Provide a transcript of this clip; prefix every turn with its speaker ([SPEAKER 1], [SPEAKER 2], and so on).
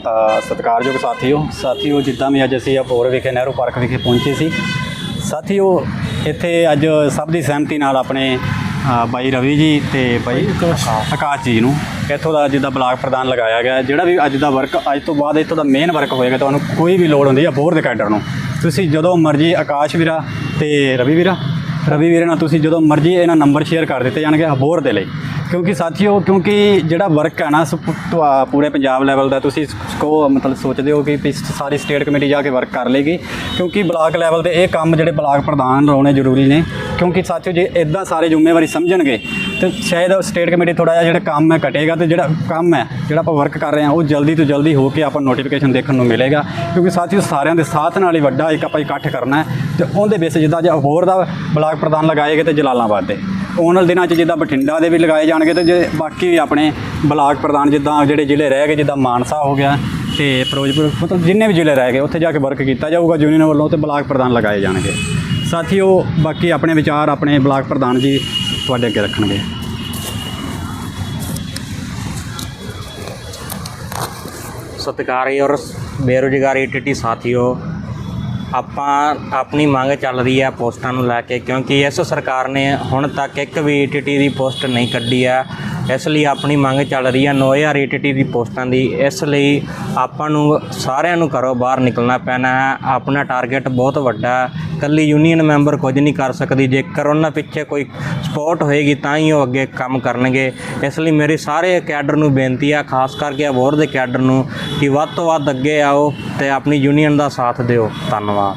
[SPEAKER 1] ਸਤਿਕਾਰਯੋਗ ਸਾਥੀਓ ਸਾਥੀਓ ਜਿੱਦਾਂ ਵੀ ਅੱਜ ਅਸੀਂ ਅਬੋਰ ਵਿਖੇ ਨਹਿਰੂ ਪਾਰਕ ਵਿਖੇ ਪਹੁੰਚੇ ਸੀ ਸਾਥੀਓ ਇੱਥੇ ਅੱਜ ਸਭ ਦੀ ਸਹਿਮਤੀ ਨਾਲ ਆਪਣੇ ਬਾਈ ਰਵੀ ਜੀ ਤੇ ਬਾਈ ਆਕਾਸ਼। ਜੀ ਨੂੰ ਇੱਥੋਂ ਦਾ ਜਿੱਦਾਂ ਬਲਾਕ ਪ੍ਰਧਾਨ ਲਗਾਇਆ ਗਿਆ। ਜਿਹੜਾ ਵੀ ਅੱਜ ਦਾ ਵਰਕ ਅੱਜ ਤੋਂ ਬਾਅਦ ਇੱਥੋਂ ਦਾ ਮੇਨ ਵਰਕ ਹੋਏਗਾ ਤੁਹਾਨੂੰ ਕੋਈ ਵੀ ਲੋੜ ਹੁੰਦੀ ਹੈ ਅਬੋਰ ਦੇ ਕੈਡਰ ਨੂੰ। ਤੁਸੀਂ ਜਦੋਂ ਮਰਜ਼ੀ ਆਕਾਸ਼ ਵੀਰਾ ਤੇ ਰਵੀ ਵੀਰਾ ਰਵੀ ਵੀਰੇ ਨਾਲ ਤੁਸੀਂ ਜਦੋਂ ਮਰਜ਼ੀ ਇਹਨਾਂ ਨੰਬਰ ਸ਼ੇਅਰ ਕਰ ਦਿੱਤੇ ਜਾਣਗੇ ਅਬੋਰ ਦੇ ਲਈ। ਕਿਉਂਕਿ ਸਾਥੀਓ, ਕਿਉਂਕਿ ਜਿਹੜਾ ਵਰਕ ਹੈ ਨਾ ਸ- ਤੁਹਾ- ਪੂਰੇ ਪੰਜਾਬ ਲੈਵਲ ਦਾ, ਤੁਸੀਂ ਕੋ ਮਤਲਬ ਸੋਚਦੇ ਹੋ ਕਿ ਵੀ ਸਾਰੀ ਸਟੇਟ ਕਮੇਟੀ ਜਾ ਕੇ ਵਰਕ ਕਰ ਲੇਗੀ ਕਿਉਂਕਿ ਬਲਾਕ ਲੈਵਲ ਤੇ ਇਹ ਕੰਮ ਜਿਹੜੇ ਬਲਾਕ ਪ੍ਰਧਾਨ ਲਾਉਣੇ ਜ਼ਰੂਰੀ ਨੇ। ਕਿਉਂਕਿ ਸਾਥੀਓ, ਜੇ ਇਦਾਂ ਸਾਰੇ ਜ਼ਿੰਮੇਵਾਰੀ ਸਮਝਣਗੇ, ਤੇ ਸ਼ਾਇਦ ਸਟੇਟ ਕਮੇਟੀ ਥੋੜਾ ਜਿਹਾ ਜਿਹੜਾ ਕੰਮ ਹੈ ਘਟੇਗਾ ਤੇ ਜਿਹੜਾ ਕੰਮ ਹੈ, ਜਿਹੜਾ ਆਪਾਂ ਵਰਕ ਕਰ ਰਹੇ ਹਾਂ, ਉਹ ਜਲਦੀ ਤੋਂ ਜਲਦੀ ਹੋ ਕੇ ਆਪਾਂ ਨੋਟੀਫਿਕੇਸ਼ਨ ਦੇਖਣ ਨੂੰ ਮਿਲੇਗਾ। ਕਿਉਂਕਿ ਸਾਥੀਓ, ਸਾਰਿਆਂ ਦੇ ਸਾਥ ਨਾਲ ਹੀ ਵੱਡਾ ਇੱਕ ਆਪਾਂ ਇਕੱਠ ਕਰਨਾ ਹੈ, ਤੇ ਉਹਦੇ ਬੇਸ ਜਿੱਦਾਂ ਜੇ ਹੋਰ ਦਾ ਬਲਾਕ ਪ੍ਰਧਾਨ ਲਗਾਏ ਗਏ ਤੇ ਜਲਾਲਾਬਾਦ ਦੇ। ਆਉਣ ਵਾਲੇ ਦਿਨਾਂ 'ਚ ਜਿੱਦਾਂ ਬਠਿੰਡਾ ਦੇ ਵੀ ਲਗਾਏ ਜਾਣਗੇ ਤੇ ਜੇ ਬਾਕੀ ਵੀ ਆਪਣੇ ਬਲਾਕ ਪ੍ਰਧਾਨ ਜਿੱਦਾਂ ਜਿਹੜੇ ਜ਼ਿਲ੍ਹੇ ਰਹਿ ਗਏ, ਜਿੱਦਾਂ ਮਾਨਸਾ ਹੋ ਗਿਆ ਤੇ ਫਿਰੋਜ਼ਪੁਰ, ਮਤਲਬ ਜਿੰਨੇ ਵੀ ਜ਼ਿਲ੍ਹੇ ਰਹਿ ਗਏ, ਉੱਥੇ ਜਾ ਕੇ ਵਰਕ ਕੀਤਾ ਜਾਊਗਾ ਯੂਨੀਅਨ ਵੱਲੋਂ ਤੇ ਬਲਾਕ ਪ੍ਰਧਾਨ ਲਗਾਏ ਜਾਣਗੇ। ਸਾਥੀਓ, ਬਾਕੀ ਆਪਣੇ ਵਿਚਾਰ ਆਪਣੇ ਬਲਾਕ ਪ੍ਰਧਾਨ ਜੀ ਤੁਹਾਡੇ ਅੱਗੇ ਰੱਖਣਗੇ।
[SPEAKER 2] ਸਤਿਕਾਰੀ ਔਰ ਬੇਰੁਜ਼ਗਾਰੀ ਟਿੱਟੀ ਸਾਥੀਓ ਆਪਾਂ ਆਪਣੀ ਮੰਗ ਚੱਲ ਰਹੀ ਹੈ ਪੋਸਟਾਂ ਨੂੰ ਲੈ ਕੇ, ਕਿਉਂਕਿ ਇਸ ਸਰਕਾਰ ਨੇ ਹੁਣ ਤੱਕ ਇੱਕ ਵੀ ਟਿੱਟੀ ਦੀ ਪੋਸਟ ਨਹੀਂ ਕੱਢੀ ਹੈ ਇਸ ਲਈ ਆਪਣੀ ਮੰਗ ਚੱਲ ਰਹੀ ਹੈ 9000 ਟਿੱਟੀ ਦੀ ਪੋਸਟਾਂ ਦੀ। ਇਸ ਲਈ ਆਪਾਂ ਨੂੰ ਸਾਰਿਆਂ ਨੂੰ ਘਰੋਂ ਬਾਹਰ ਨਿਕਲਣਾ ਪੈਣਾ ਹੈ। ਆਪਣਾ ਟਾਰਗੇਟ ਬਹੁਤ ਵੱਡਾ ਹੈ। ਕੱਲੀ ਯੂਨੀਅਨ ਮੈਂਬਰ ਕੁਝ ਨਹੀਂ ਕਰ ਸਕਦੀ। ਜੇਕਰ ਉਹਨਾਂ ਪਿੱਛੇ ਕੋਈ ਸਪੋਰਟ ਹੋਏਗੀ ਤਾਂ ਹੀ ਉਹ ਅੱਗੇ ਕੰਮ ਕਰਨਗੇ। ਇਸ ਲਈ ਮੇਰੀ ਸਾਰੇ ਕੈਡਰ ਨੂੰ ਬੇਨਤੀ ਹੈ ਖਾਸ ਕਰਕੇ ਅਬੋਰ ਦੇ ਕੈਡਰ ਨੂੰ, ਕਿ ਵੱਧ ਤੋਂ ਵੱਧ ਅੱਗੇ ਆਓ ਤੇ ਆਪਣੀ ਯੂਨੀਅਨ ਦਾ ਸਾਥ ਦਿਓ। ਧੰਨਵਾਦ।